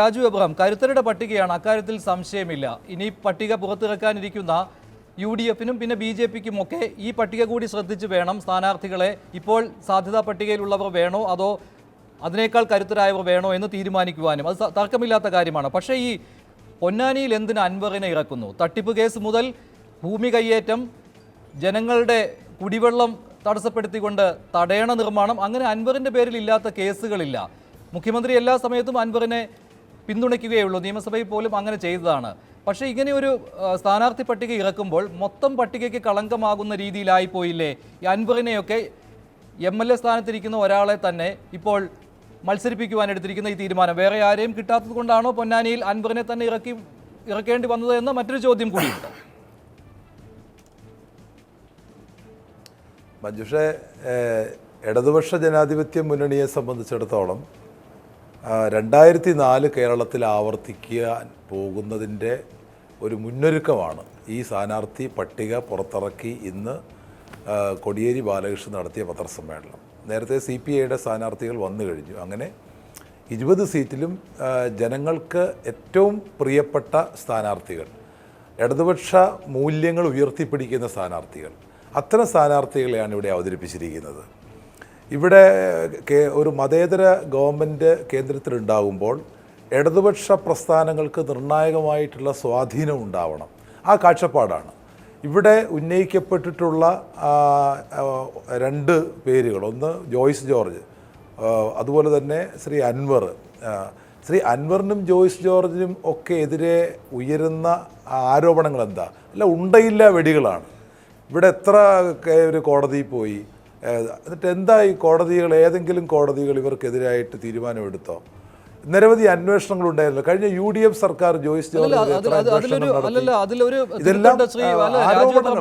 രാജു എബ്രഹാം കരുത്തരുടെ പട്ടികയാണ്. അക്കാര്യത്തിൽ സംശയമില്ല. ഇനി പട്ടിക പുറത്തിറക്കാനിരിക്കുന്ന യു ഡി എഫിനും പിന്നെ ബി ജെ പിക്കും ഒക്കെ ഈ പട്ടിക കൂടി ശ്രദ്ധിച്ച് വേണം. സ്ഥാനാർത്ഥികളെ ഇപ്പോൾ സാധ്യതാ പട്ടികയിലുള്ളവർ വേണോ? അതോ അതിനേക്കാൾ കരുത്തരായവർ വേണോ എന്ന് തീരുമാനിക്കുവാനും. അത് തർക്കമില്ലാത്ത കാര്യമാണ്. പക്ഷേ ഈ പൊന്നാനിയിൽ എന്തിന് അൻവറിനെ ഇറക്കുന്നു? തട്ടിപ്പ് കേസ് മുതൽ ഭൂമി കയ്യേറ്റം ജനങ്ങളുടെ കുടിവെള്ളം തടസ്സപ്പെടുത്തിക്കൊണ്ട് തടയണ നിർമ്മാണം അങ്ങനെ അൻവറിന്റെ പേരിൽ ഇല്ലാത്ത കേസുകളില്ല. മുഖ്യമന്ത്രി എല്ലാ സമയത്തും അൻവറിനെ പിന്തുണയ്ക്കുകയുള്ളൂ. നിയമസഭയിൽ പോലും അങ്ങനെ ചെയ്തതാണ്. പക്ഷേ ഇങ്ങനെ ഒരു സ്ഥാനാർത്ഥി പട്ടിക ഇറക്കുമ്പോൾ മൊത്തം പട്ടികയ്ക്ക് കളങ്കമാകുന്ന രീതിയിലായി പോയില്ലേ? ഈ അൻവറിനെയൊക്കെ എം എൽ എ സ്ഥാനത്തിരിക്കുന്ന ഒരാളെ തന്നെ ഇപ്പോൾ മത്സരിപ്പിക്കുവാൻ എടുത്തിരിക്കുന്ന ഈ തീരുമാനം. വേറെ ആരെയും കിട്ടാത്തത് കൊണ്ടാണോ പൊന്നാനിയിൽ അൻവറിനെ തന്നെ ഇറക്കി ഇറക്കേണ്ടി വന്നത് എന്ന മറ്റൊരു ചോദ്യം കൂടിയുണ്ട്. മഞ്ജുഷെ ഇടതുപക്ഷ ജനാധിപത്യ മുന്നണിയെ സംബന്ധിച്ചിടത്തോളം രണ്ടായിരത്തി നാല് കേരളത്തിൽ ആവർത്തിക്കാൻ പോകുന്നതിന്റെ ഒരു മുന്നൊരുക്കമാണ് ഈ സ്ഥാനാർത്ഥി പട്ടിക പുറത്തിറക്കി ഇന്ന് കൊടിയേരി ബാലകൃഷ്ണൻ നടത്തിയ പത്രസമ്മേളനം. നേരത്തെ സി പി ഐയുടെ സ്ഥാനാർത്ഥികൾ വന്നു കഴിഞ്ഞു. അങ്ങനെ ഇരുപത് സീറ്റിലും ജനങ്ങൾക്ക് ഏറ്റവും പ്രിയപ്പെട്ട സ്ഥാനാർത്ഥികൾ ഇടതുപക്ഷ മൂല്യങ്ങൾ ഉയർത്തിപ്പിടിക്കുന്ന സ്ഥാനാർത്ഥികൾ അത്തരം സ്ഥാനാർത്ഥികളെയാണ് ഇവിടെ അവതരിപ്പിച്ചിരിക്കുന്നത്. ഇവിടെ ഒരു മതേതര ഗവൺമെന്റ് കേന്ദ്രത്തിലുണ്ടാകുമ്പോൾ ഇടതുപക്ഷ പ്രസ്ഥാനങ്ങൾക്ക് നിർണായകമായിട്ടുള്ള സ്വാധീനം ഉണ്ടാവണം. ആ കാഴ്ചപ്പാടാണ്. ഇവിടെ ഉന്നയിക്കപ്പെട്ടിട്ടുള്ള രണ്ട് പേരുകൾ ഒന്ന് ജോയ്സ് ജോർജ് അതുപോലെ തന്നെ ശ്രീ അൻവർ ശ്രീ അൻവറിനും ജോയ്സ് ജോർജിനും ഒക്കെ എതിരെ ഉയരുന്ന ആരോപണങ്ങൾ എന്താ അല്ല ഉണ്ടയില്ല വെടികളാണ്. ഇവിടെ എത്ര ഒരു കോടതിയിൽ പോയി? എന്നിട്ട് എന്താ ഈ കോടതികൾ ഏതെങ്കിലും കോടതികൾ ഇവർക്കെതിരായിട്ട് തീരുമാനമെടുത്തോ? നിരവധി അന്വേഷണങ്ങൾ ഉണ്ടായിരുന്നു കഴിഞ്ഞ യു ഡി എഫ് സർക്കാർ ജോയിസ്.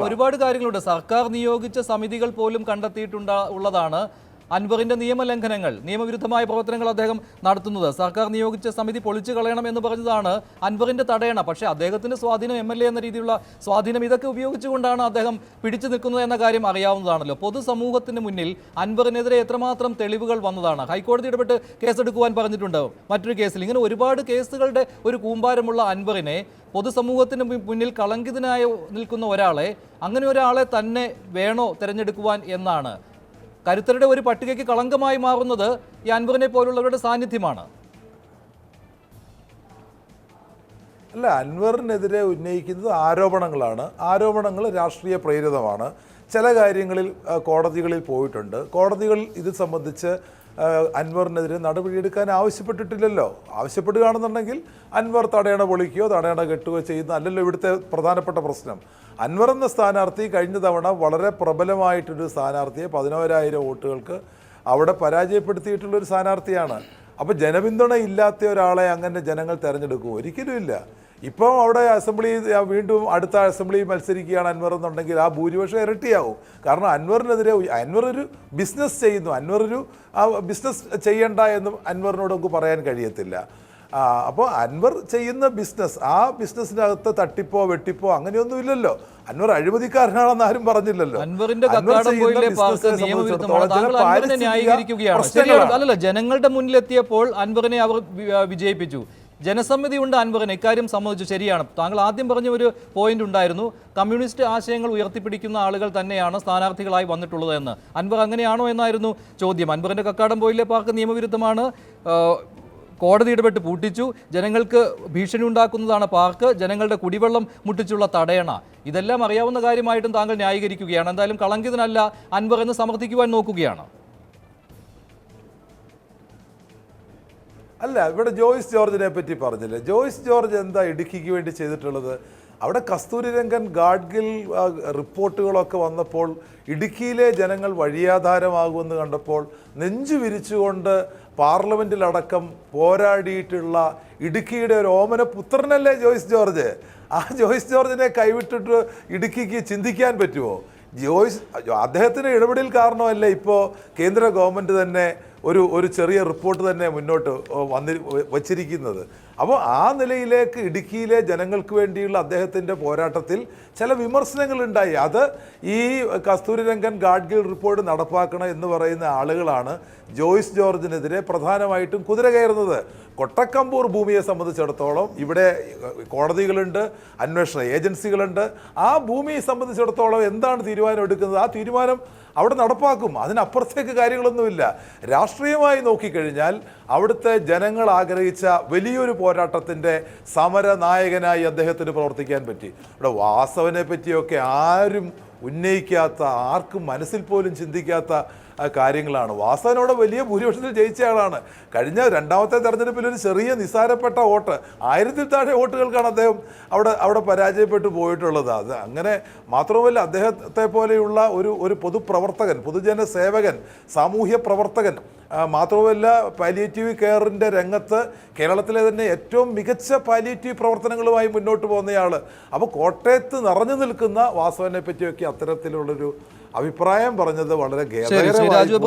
ഒരുപാട് കാര്യങ്ങളുണ്ട്. സർക്കാർ നിയോഗിച്ച സമിതികൾ പോലും കണ്ടെത്തിയിട്ടുണ്ട് ഉള്ളതാണ്. അൻവറിന്റെ നിയമലംഘനങ്ങൾ നിയമവിരുദ്ധമായ പ്രവർത്തനങ്ങൾ അദ്ദേഹം നടത്തുന്നത്. സർക്കാർ നിയോഗിച്ച സമിതി പൊളിച്ചു കളയണം എന്ന് പറഞ്ഞതാണ് അൻവറിന്റെ തടയണ. പക്ഷേ അദ്ദേഹത്തിന്റെ സ്വാധീനം എം എന്ന രീതിയിലുള്ള സ്വാധീനം ഇതൊക്കെ ഉപയോഗിച്ചുകൊണ്ടാണ് അദ്ദേഹം പിടിച്ചു നിൽക്കുന്നത് എന്ന കാര്യം അറിയാവുന്നതാണല്ലോ. പൊതുസമൂഹത്തിന് മുന്നിൽ അൻവറിനെതിരെ എത്രമാത്രം തെളിവുകൾ വന്നതാണ്. ഹൈക്കോടതി ഇടപെട്ട് കേസെടുക്കുവാൻ പറഞ്ഞിട്ടുണ്ട്. മറ്റൊരു കേസിൽ ഇങ്ങനെ ഒരുപാട് കേസുകളുടെ ഒരു കൂമ്പാരമുള്ള അൻവറിനെ പൊതുസമൂഹത്തിന് മുന്നിൽ കളങ്കിതനായി നിൽക്കുന്ന ഒരാളെ അങ്ങനെ ഒരാളെ തന്നെ വേണോ തിരഞ്ഞെടുക്കുവാൻ എന്നാണ് കരുത്തരുടെ ഒരു പട്ടികയ്ക്ക് കളങ്കമായി മാറുന്നത് ഈ അൻവറിനെ പോലുള്ളവരുടെ സാന്നിധ്യമാണ്. അല്ല അൻവറിനെതിരെ ഉന്നയിക്കുന്നത് ആരോപണങ്ങളാണ്. ആരോപണങ്ങൾ രാഷ്ട്രീയ പ്രേരിതമാണ്. ചില കാര്യങ്ങളിൽ കോടതികളിൽ പോയിട്ടുണ്ട്. കോടതികൾ ഇത് സംബന്ധിച്ച് അൻവറിനെതിരെ നടപടിയെടുക്കാൻ ആവശ്യപ്പെട്ടിട്ടില്ലല്ലോ. ആവശ്യപ്പെടുകയാണെന്നുണ്ടെങ്കിൽ അൻവർ തടയണ പൊളിക്കുകയോ തടയണ കെട്ടുകയോ ചെയ്യുന്ന അല്ലല്ലോ ഇവിടുത്തെ പ്രധാനപ്പെട്ട പ്രശ്നം. അൻവർ എന്ന സ്ഥാനാർത്ഥി കഴിഞ്ഞ തവണ വളരെ പ്രബലമായിട്ടൊരു സ്ഥാനാർത്ഥിയെ പതിനോരായിരം വോട്ടുകൾക്ക് അവിടെ പരാജയപ്പെടുത്തിയിട്ടുള്ളൊരു സ്ഥാനാർത്ഥിയാണ്. അപ്പോൾ ജനപിന്തുണ ഇല്ലാത്ത ഒരാളെ അങ്ങനെ ജനങ്ങൾ തിരഞ്ഞെടുക്കും ഒരിക്കലും ഇല്ല. ഇപ്പോൾ അവിടെ അസംബ്ലി വീണ്ടും അടുത്ത അസംബ്ലി മത്സരിക്കുകയാണ് അൻവർ എന്നുണ്ടെങ്കിൽ ആ ഭൂരിപക്ഷം ഇരട്ടിയാവും. കാരണം അൻവറിനെതിരെ അൻവർ ഒരു ബിസിനസ് ചെയ്യുന്നു. അൻവർ ഒരു ആ ബിസിനസ് ചെയ്യണ്ട എന്നും അൻവറിനോട് നമുക്ക് പറയാൻ കഴിയത്തില്ല. അപ്പോൾ അൻവർ ചെയ്യുന്ന ബിസിനസ് ആ ബിസിനസ്സിനകത്ത് തട്ടിപ്പോ വെട്ടിപ്പോ അങ്ങനെയൊന്നും ഇല്ലല്ലോ. അൻവർ അഴിമതിക്കാരനാണെന്ന് ആരും പറഞ്ഞില്ലല്ലോ. അൻവറിന്റെ ജനങ്ങളുടെ മുന്നിലെത്തിയപ്പോൾ അൻവറിനെ അവർ വിജയിപ്പിച്ചു. ജനസമ്മതി ഉണ്ട് അൻവറിന്. ഇക്കാര്യം സംബന്ധിച്ച് ശരിയാണ്. താങ്കൾ ആദ്യം പറഞ്ഞ ഒരു പോയിന്റ് ഉണ്ടായിരുന്നു. കമ്മ്യൂണിസ്റ്റ് ആശയങ്ങൾ ഉയർത്തിപ്പിടിക്കുന്ന ആളുകൾ തന്നെയാണ് സ്ഥാനാർത്ഥികളായി വന്നിട്ടുള്ളത് എന്ന്. അൻവർ അങ്ങനെയാണോ എന്നായിരുന്നു ചോദ്യം. അൻവറിന്റെ കക്കാടം പോയിലെ പാർക്ക് നിയമവിരുദ്ധമാണ്. കോടതി ഇടപെട്ട് പൂട്ടിച്ചു. ജനങ്ങൾക്ക് ഭീഷണി ഉണ്ടാക്കുന്നതാണ് പാർക്ക്. ജനങ്ങളുടെ കുടിവെള്ളം മുട്ടിച്ചുള്ള തടയണ. ഇതെല്ലാം അറിയാവുന്ന കാര്യമായിട്ടും താങ്കൾ ന്യായീകരിക്കുകയാണ്. എന്തായാലും കളങ്കിതനല്ല അൻവർ എന്ന് സമർത്ഥിക്കുവാൻ നോക്കുകയാണ്. അല്ല ഇവിടെ ജോയിസ് ജോർജിനെ പറ്റി പറഞ്ഞില്ലേ? ജോയിസ് ജോർജ് എന്താ ഇടുക്കിക്ക് വേണ്ടി ചെയ്തിട്ടുള്ളത്? അവിടെ കസ്തൂരിരംഗൻ ഗാഡ്ഗിൽ റിപ്പോർട്ടുകളൊക്കെ വന്നപ്പോൾ ഇടുക്കിയിലെ ജനങ്ങൾ വഴിയാധാരമാകുമെന്ന് കണ്ടപ്പോൾ നെഞ്ചു വിരിച്ചുകൊണ്ട് പാർലമെന്റിലടക്കം പോരാടിയിട്ടുള്ള ഇടുക്കിയുടെ ഒരു ഓമന പുത്രനല്ലേ ജോയ്സ് ജോർജ്? ആ ജോയിസ് ജോർജിനെ കൈവിട്ടിട്ട് ഇടുക്കിക്ക് ചിന്തിക്കാൻ പറ്റുമോ? ജോയ്സ് അദ്ദേഹത്തിന്റെ ഇടപെടൽ കാരണമല്ലേ ഇപ്പോൾ കേന്ദ്ര ഗവൺമെന്റ് തന്നെ ഒരു ഒരു ചെറിയ റിപ്പോർട്ട് തന്നെ മുന്നോട്ട് വന്നി വച്ചിരിക്കുന്നത്? അപ്പോൾ ആ നിലയിലേക്ക് ഇടുക്കിയിലെ ജനങ്ങൾക്ക് വേണ്ടിയുള്ള അദ്ദേഹത്തിന്റെ പോരാട്ടത്തിൽ ചില വിമർശനങ്ങളുണ്ടായി. അത് ഈ കസ്തൂരിരംഗൻ ഗാഡ്ഗിൽ റിപ്പോർട്ട് നടപ്പാക്കണം എന്ന് പറയുന്ന ആളുകളാണ് ജോയ്സ് ജോർജിനെതിരെ പ്രധാനമായിട്ടും കുതിര കയറുന്നത് കൊട്ടക്കമ്പൂർ ഭൂമിയെ സംബന്ധിച്ചിടത്തോളം ഇവിടെ കോടതികളുണ്ട് അന്വേഷണ ഏജൻസികളുണ്ട്. ആ ഭൂമിയെ സംബന്ധിച്ചിടത്തോളം എന്താണ് തീരുമാനം എടുക്കുന്നത്? ആ തീരുമാനം അവിടെ നടപ്പാക്കും. അതിനപ്പുറത്തേക്ക് കാര്യങ്ങളൊന്നുമില്ല. രാഷ്ട്രീയമായി നോക്കിക്കഴിഞ്ഞാൽ അവിടുത്തെ ജനങ്ങൾ ആഗ്രഹിച്ച വലിയൊരു പോരാട്ടത്തിന്റെ സമരനായകനായി അദ്ദേഹത്തിന് പ്രവർത്തിക്കാൻ പറ്റി. ഇവിടെ വാസവനെ പറ്റിയൊക്കെ ആരും ഉന്നയിക്കാത്ത ആർക്കും മനസ്സിൽ പോലും ചിന്തിക്കാത്ത കാര്യങ്ങളാണ്. വാസവനോട് വലിയ ഭൂരിപക്ഷത്തിൽ ജയിച്ച ആളാണ്. കഴിഞ്ഞ രണ്ടാമത്തെ തെരഞ്ഞെടുപ്പിൽ ഒരു ചെറിയ നിസ്സാരപ്പെട്ട വോട്ട് ആയിരത്തിൽ താഴെ വോട്ടുകൾക്കാണ് അദ്ദേഹം അവിടെ അവിടെ പരാജയപ്പെട്ടു പോയിട്ടുള്ളത്. അത് അങ്ങനെ മാത്രമല്ല അദ്ദേഹത്തെ പോലെയുള്ള ഒരു ഒരു പൊതുപ്രവർത്തകൻ പൊതുജന സേവകൻ സാമൂഹ്യ പ്രവർത്തകൻ മാത്രമല്ല പാലിയേറ്റീവ് കെയറിന്റെ രംഗത്ത് കേരളത്തിലെ തന്നെ ഏറ്റവും മികച്ച പാലിയേറ്റീവ് പ്രവർത്തനങ്ങളുമായി മുന്നോട്ട് പോകുന്നയാൾ അപ്പോൾ കോട്ടയത്ത് നിറഞ്ഞു നിൽക്കുന്ന വാസവനെ പറ്റിയൊക്കെ അത്തരത്തിലുള്ളൊരു അഭിപ്രായം പറഞ്ഞത് വളരെ ഖേദകരമായി